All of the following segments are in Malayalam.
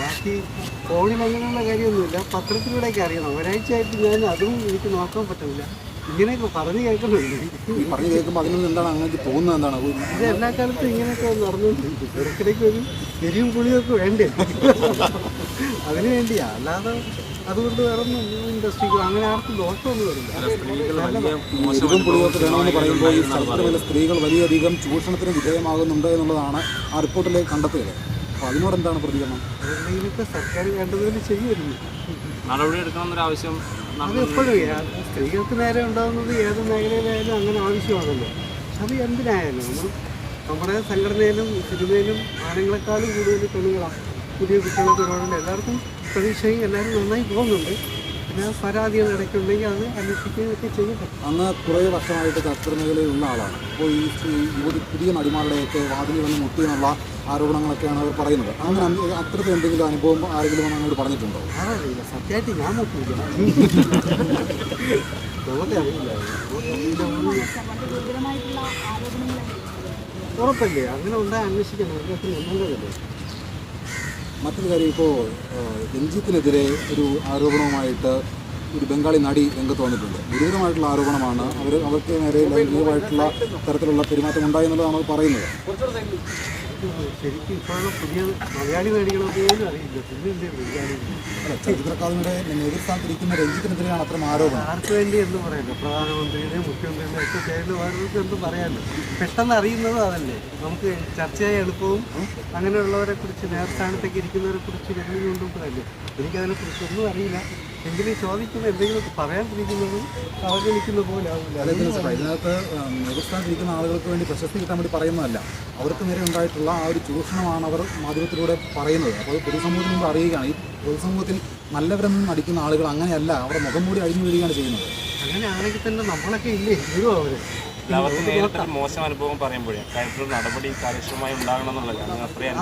ബാക്കി ഫോണിൽ അങ്ങനെയുള്ള കാര്യമൊന്നുമില്ല. പത്രത്തിലൂടെയൊക്കെ അറിയണം. ഒരാഴ്ചയായിട്ട് ഞാൻ അതും എനിക്ക് നോക്കാൻ പറ്റുന്നില്ല ഇങ്ങനെയൊക്കെ പറഞ്ഞു കേൾക്കുന്നുണ്ട്. ഈ പറഞ്ഞു കേൾക്കുമ്പോൾ അതിൽ നിന്ന് എന്താണ് അങ്ങനെ തോന്നുന്നത് എന്താണ്? ഇത് എല്ലാ കാലത്തും ഇങ്ങനെയൊക്കെ നടന്നുകൊണ്ടിരിക്കും ഇടയ്ക്കിടയ്ക്ക് ഒരു എരിവും പുളിയൊക്കെ വേണ്ടേ? അതിന് വേണ്ടിയാ. അല്ലാതെ അതുകൊണ്ട് വേറെ ഇൻഡസ്ട്രിക്ക് അങ്ങനെ ആർക്കും ദോഷമൊന്നും വരില്ല. പറയുമ്പോൾ ഈ ചലച്ചിത്രത്തിലെ സ്ത്രീകൾ വലിയധികം ചൂഷണത്തിന് വിധേയമാകുന്നുണ്ട് എന്നുള്ളതാണ് ആ റിപ്പോർട്ടിലെ കണ്ടെത്തിയത്. അപ്പോൾ അതിനോട് എന്താണ് പ്രതികരണം? സർക്കാർ വേണ്ടതുപോലെ ചെയ്യുമായിരുന്നു. നടപടി എടുക്കണമെന്നൊരു ആവശ്യം അത് എപ്പോഴും സ്ത്രീകൾക്ക് നേരെ ഉണ്ടാകുന്നത് ഏത് മേഖലയിലായാലും അങ്ങനെ ആവശ്യമാണല്ലോ. അത് എന്തിനായാലും നമ്മൾ നമ്മുടെ സംഘടനയിലും സിനിമയിലും ആണുങ്ങളെക്കാളും കൂടുതൽ പെണ്ണുങ്ങളാണ് പുതിയ കുട്ടികളൊക്കെ ഒരുപാടുണ്ട് എല്ലാവർക്കും പ്രതീക്ഷയും എല്ലാവരും നന്നായി പോകുന്നുണ്ട്. പിന്നെ പരാതികൾ ഇടയ്ക്കുണ്ടെങ്കിൽ അത് അന്വേഷിക്കുകയൊക്കെ അന്ന് കുറേ വർഷമായിട്ട് ആളാണ്. അപ്പോൾ ഈ യുവതി പുതിയ നടിമാരുടെയൊക്കെ വാതിൽ വന്ന് മുട്ടി എന്നുള്ള ആരോപണങ്ങളൊക്കെയാണ് അവർ പറയുന്നത്. അങ്ങനെ അന്ന് അത്തരത്തിൽ എന്തെങ്കിലും അനുഭവം ആരെങ്കിലും അങ്ങോട്ട് പറഞ്ഞിട്ടുണ്ടോ? അതറിയില്ല സത്യമായിട്ട് ഞാൻ ഉറപ്പല്ലേ? അങ്ങനെ ഉണ്ടായി അന്വേഷിക്കണം അതിനകത്ത് നല്ലതല്ലേ മറ്റൊരു കാര്യം ഇപ്പോൾ രഞ്ജിത്തിനെതിരെ ഒരു ആരോപണവുമായിട്ട് ഒരു ബംഗാളി നടി രംഗത്ത് വന്നിട്ടുണ്ട്. ഗുരുതരമായിട്ടുള്ള ആരോപണമാണ്. അവർ അവർക്ക് നേരെ ലൈംഗികമായിട്ടുള്ള തരത്തിലുള്ള പെരുമാറ്റം ഉണ്ടായി എന്നുള്ളതാണ് അവർ പറയുന്നത്. ശരിക്കും ഇപ്പോഴുള്ള പുതിയ മലയാളി നടികളെ പോലും അറിയില്ല. പിന്നെ ചലച്ചിത്ര അക്കാദമിയുടെ നേതൃസ്ഥാനത്തിരിക്കുന്ന രഞ്ജിത്തിനെതിരെയാണ് അത്ര ആരോപണം. ആർക്ക് വേണ്ടി എന്ന് പറയുന്നത് പ്രധാനമന്ത്രിയുടെ മുഖ്യമന്ത്രിയുടെ ഒക്കെ പേരിൽ ഓരോരുത്തർക്ക് എന്ത് പറയാലോ. പെട്ടെന്ന് അറിയുന്നത് അതല്ലേ. നമുക്ക് ചർച്ചയായ എളുപ്പവും അങ്ങനെയുള്ളവരെ കുറിച്ച് നേർസ്ഥാനത്തേക്ക് ഇരിക്കുന്നവരെ കുറിച്ച് വരുന്നതുകൊണ്ടുമ്പോഴല്ലേ എനിക്കതിനെ കുറിച്ചൊന്നും അറിയില്ല. എങ്കിലും ചോദിക്കുന്ന എന്തെങ്കിലും പറയാണ്ടിരിക്കുന്നതും അവഗണിക്കുന്ന പോലെ ആവില്ല ഉം, നേതൃസ്ഥാനത്തിരിക്കുന്ന ആളുകൾക്ക് വേണ്ടി പ്രശസ്തി കിട്ടാൻ വേണ്ടി പറയുന്നതല്ല. അവർക്ക് നേരെ ഉണ്ടായിട്ടുള്ള ആ ഒരു ചൂഷണമാണ് അവർ മാധ്യമത്തിലൂടെ പറയുന്നത്. അപ്പോൾ അത് പൊതുസമൂഹത്തിന് മുമ്പ് അറിയുകയാണ് ഈ പൊതുസമൂഹത്തിൽ നല്ലവരെന്ന് നടിക്കുന്ന ആളുകൾ അങ്ങനെയല്ല അവരുടെ മുഖം മൂടി അഴിഞ്ഞു വീഴുകയാണ് ചെയ്യുന്നത്. അങ്ങനെ ആണെങ്കിൽ തന്നെ നമ്മളൊക്കെ ഇല്ലേ? ഇടുവോ അവർ. അവർക്ക് മോശം അനുഭവം പറയുമ്പോഴേ കാര്യത്തിൽ നടപടി കാര്യക്ഷമമായി ഉണ്ടാകണം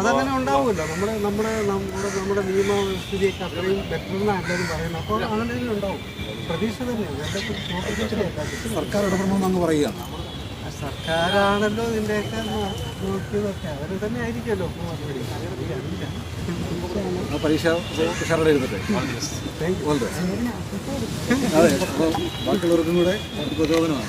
അതങ്ങനെ ഉണ്ടാവുമല്ലോ. നമ്മുടെ നമ്മുടെ നമ്മുടെ നമ്മുടെ നിയമസ്ഥിതിയൊക്കെ അത്രയും ബെറ്റർ എന്നാണ് എല്ലാവരും പറയുന്നത്. അപ്പോൾ അങ്ങനെ ഉണ്ടാവും. പ്രതീക്ഷ തന്നെയാണ്. സർക്കാർ ഇടപെടണമെന്ന് അങ്ങ് പറയുകയാണ്. സർക്കാരാണല്ലോ ഇതിന്റെയൊക്കെ നോക്കിയതൊക്കെ. അവർ തന്നെ ആയിരിക്കുമല്ലോ പരീക്ഷ അതെ അപ്പോൾ ബാക്കിയുള്ളവർക്കും കൂടെ പ്രചോദനമാണ്